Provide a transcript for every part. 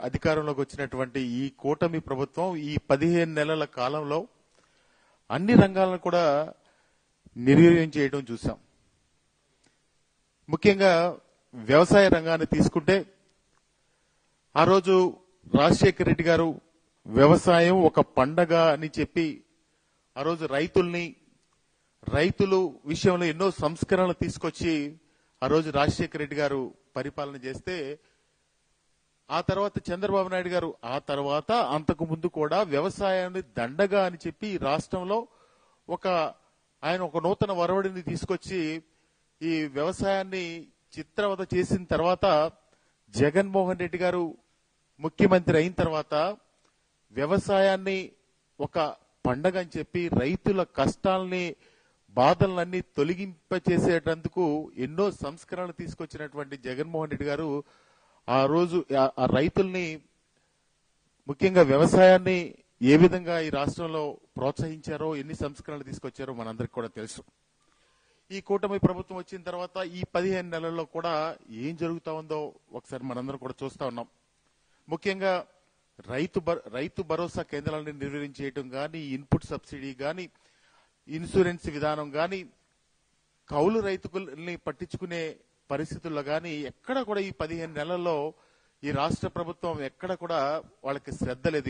అధికారంలోకి వచ్చినటువంటి ఈ కూటమి ప్రభుత్వం ఈ పదిహేను నెలల కాలంలో అన్ని రంగాలను కూడా నిర్వీర్యం చేయడం చూసాం ముఖ్యంగా వ్యవసాయ రంగాన్ని తీసుకుంటే ఆ రోజు రాజశేఖర రెడ్డి గారు వ్యవసాయం ఒక పండగ అని చెప్పి ఆ రోజు రైతుల్ని రైతులు విషయంలో ఎన్నో సంస్కరణలు తీసుకొచ్చి ఆ రోజు రాజశేఖర రెడ్డి గారు పరిపాలన చేస్తే ఆ తర్వాత చంద్రబాబు నాయుడు గారు ఆ తర్వాత అంతకు ముందు కూడా వ్యవసాయాన్ని దండగా అని చెప్పి రాష్ట్రంలో ఒక ఆయన ఒక నూతన వరవడిని తీసుకొచ్చి ఈ వ్యవసాయాన్ని చిత్రవత చేసిన తర్వాత జగన్మోహన్ రెడ్డి గారు ముఖ్యమంత్రి అయిన తర్వాత వ్యవసాయాన్ని ఒక పండగ అని చెప్పి రైతుల కష్టాలని బాధలన్నీ తొలగింపచేసేటందుకు ఎన్నో సంస్కరణలు తీసుకొచ్చినటువంటి జగన్మోహన్ రెడ్డి గారు ఆ రోజు ఆ- రైతుల్ని ముఖ్యంగా వ్యవసాయాన్ని ఏ విధంగా ఈ రాష్ట్రంలో ప్రోత్సహించారో ఎన్ని సంస్కరణలు తీసుకొచ్చారో మనందరికి కూడా తెలుసు. ఈ కూటమి ప్రభుత్వం వచ్చిన తర్వాత ఈ పదిహేను నెలల్లో కూడా ఏం జరుగుతా ఉందో ఒకసారి మనందరం కూడా చూస్తా ఉన్నాం. ముఖ్యంగా రైతు రైతు భరోసా కేంద్రాలను నిర్వహించేయటం కానీ ఇన్పుట్ సబ్సిడీ కానీ ఇన్సూరెన్స్ విధానం కానీ కౌలు రైతుల్ని పట్టించుకునే పరిస్థితుల్లో కానీ ఎక్కడ కూడా ఈ పదిహేను నెలల్లో ఈ రాష్ట్ర ప్రభుత్వం ఎక్కడ కూడా వాళ్ళకి శ్రద్ధ లేదు.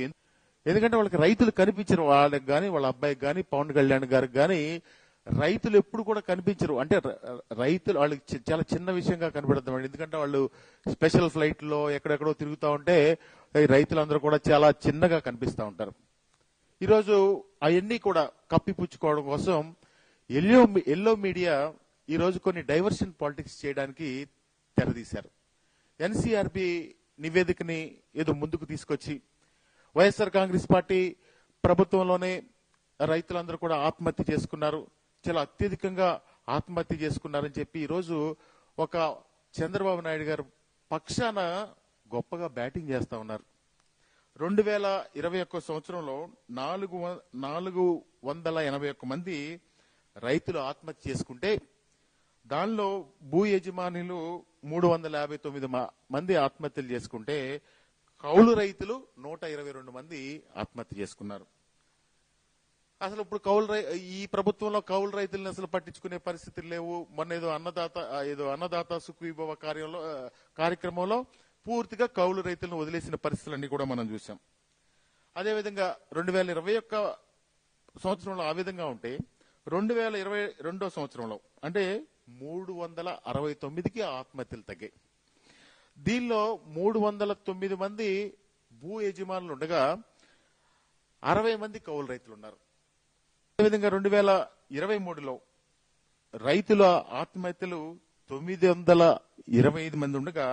ఎందుకంటే వాళ్ళకి రైతులు కనిపించరు. వాళ్ళకి కానీ వాళ్ళ అబ్బాయికి కానీ పవన్ కళ్యాణ్ గారికి కానీ రైతులు ఎప్పుడు కూడా కనిపించరు. అంటే రైతులు వాళ్ళకి చి- చాలా చిన్న విషయంగా కనబడుతుంది ఎందుకంటే వాళ్ళు స్పెషల్ ఫ్లైట్లో ఎక్కడెక్కడో తిరుగుతూ ఉంటే రైతులందరూ కూడా చాలా చిన్నగా కనిపిస్తూ ఉంటారు. ఈరోజు అవన్నీ కూడా కప్పిపుచ్చుకోవడం కోసం ఎల్లో ఎల్లో మీడియా ఈరోజు కొన్ని డైవర్షన్ పాలిటిక్స్ చేయడానికి తెరదీశారు. ఎన్సీఆర్బి నివేదికని ఏదో ముందుకు తీసుకొచ్చి వైఎస్ఆర్ కాంగ్రెస్ పార్టీ ప్రభుత్వంలోనే రైతులందరూ కూడా ఆత్మహత్య చేసుకున్నారు. చాలా అత్యధికంగా ఆత్మహత్య చేసుకున్నారని చెప్పి ఈరోజు ఒక చంద్రబాబు నాయుడు గారు పక్షాన గొప్పగా బ్యాటింగ్ చేస్తా ఉన్నారు. రెండు వేల ఇరవై ఒక్క సంవత్సరంలో నాలుగు నాలుగు వందల ఎనభై ఒక్క మంది రైతులు ఆత్మహత్య చేసుకుంటే దానిలో భూ యజమానులు మూడు వందల యాభై తొమ్మిది మ- మంది ఆత్మహత్యలు చేసుకుంటే కౌలు రైతులు నూట ఇరవై రెండు మంది ఆత్మహత్య చేసుకున్నారు. అసలు ఇప్పుడు కౌలు రై ఈ ప్రభుత్వంలో కౌలు రైతులను అసలు పట్టించుకునే పరిస్థితులు లేవు. మొన్న ఏదో అన్నదాత ఏదో అన్నదాత సుఖీభవ కార్యంలో కార్యక్రమంలో పూర్తిగా కౌలు రైతులను వదిలేసిన పరిస్థితులన్నీ కూడా మనం చూసాం అదేవిధంగా రెండు వేల ఇరవై ఒక్క సంవత్సరంలో ఆ విధంగా ఉంటే రెండు వేల ఇరవై రెండో సంవత్సరంలో అంటే మూడు వందల అరవై తొమ్మిదికి ఆత్మహత్యలు తగ్గాయి. దీనిలో మూడు వందల తొమ్మిది మంది భూ యజమానులు ఉండగా అరవై మంది కౌలు రైతులు ఉన్నారు. అదేవిధంగా రెండు వేల ఇరవై మూడులో రైతుల ఆత్మహత్యలు తొమ్మిది వందల ఇరవై ఐదు మంది ఉండగా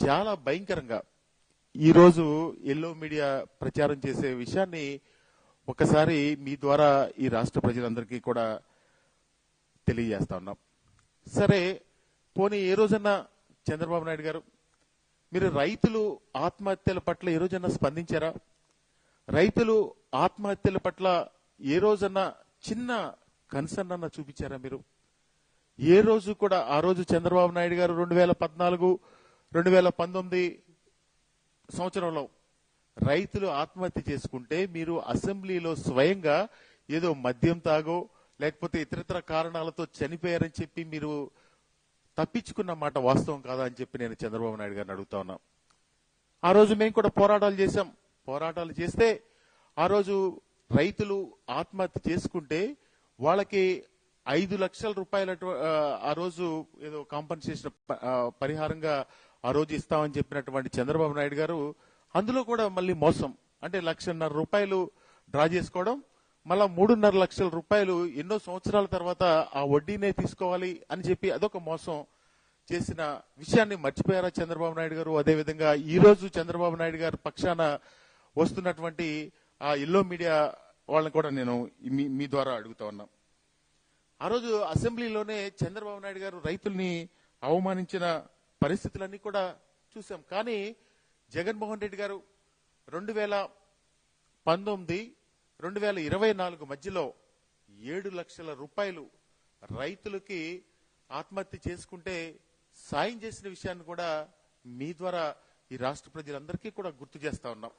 చాలా భయంకరంగా ఈరోజు ఎల్లో మీడియా ప్రచారం చేసే విషయాన్ని ఒకసారి మీ ద్వారా ఈ రాష్ట్ర ప్రజలందరికీ కూడా తెలియజేస్తా ఉన్నాం. సరే పోనీ ఏ రోజన్నా చంద్రబాబు నాయుడు గారు మీరు రైతులు ఆత్మహత్యల పట్ల ఏ రోజన్నా స్పందించారా? రైతులు ఆత్మహత్యల పట్ల ఏ రోజన్నా చిన్న కన్సర్న్ అన్న చూపించారా మీరు? ఏ రోజు కూడా ఆ రోజు చంద్రబాబు నాయుడు గారు రెండు వేల పద్నాలుగు రెండు వేల పంతొమ్మిది సంవత్సరంలో రైతులు ఆత్మహత్య చేసుకుంటే మీరు అసెంబ్లీలో స్వయంగా ఏదో మద్యం తాగో లేకపోతే ఇతరితర కారణాలతో చనిపోయారని చెప్పి మీరు తప్పించుకున్న మాట వాస్తవం కాదా అని చెప్పి నేను చంద్రబాబు నాయుడు గారిని అడుగుతా ఉన్నా. ఆ రోజు మేము కూడా పోరాటాలు చేశాం. పోరాటాలు చేస్తే ఆ రోజు రైతులు ఆత్మహత్య చేసుకుంటే వాళ్ళకి ఐదు లక్షల రూపాయల ఆ రోజు ఏదో కాంపన్సేషన్ పరిహారంగా ఆ రోజు ఇస్తామని చెప్పినటువంటి చంద్రబాబు నాయుడు గారు అందులో కూడా మళ్ళీ మోసం. అంటే లక్షన్నర రూపాయలు డ్రా చేసుకోవడం మళ్ళా మూడున్నర లక్షల రూపాయలు ఎన్నో సంవత్సరాల తర్వాత ఆ వడ్డీనే తీసుకోవాలి అని చెప్పి అదొక మోసం చేసిన విషయాన్ని మర్చిపోయారా చంద్రబాబు నాయుడు గారు? అదేవిధంగా ఈ రోజు చంద్రబాబు నాయుడు గారు పక్షాన వస్తున్నటువంటి ఆ ఎల్లో మీడియా వాళ్ళని కూడా నేను మీ మీ ద్వారా అడుగుతా ఉన్నా. ఆ రోజు అసెంబ్లీలోనే చంద్రబాబు నాయుడు గారు రైతుల్ని అవమానించిన పరిస్థితులన్నీ కూడా చూసాం. కానీ జగన్మోహన్ రెడ్డి గారు రెండు వేల పంతొమ్మిది రెండు వేల ఇరవై నాలుగు మధ్యలో ఏడు లక్షల రూపాయలు రైతులకి ఆత్మహత్య చేసుకుంటే సాయం చేసిన విషయాన్ని కూడా మీ ద్వారా ఈ రాష్ట్ర ప్రజలందరికీ కూడా గుర్తు చేస్తా ఉన్నాం.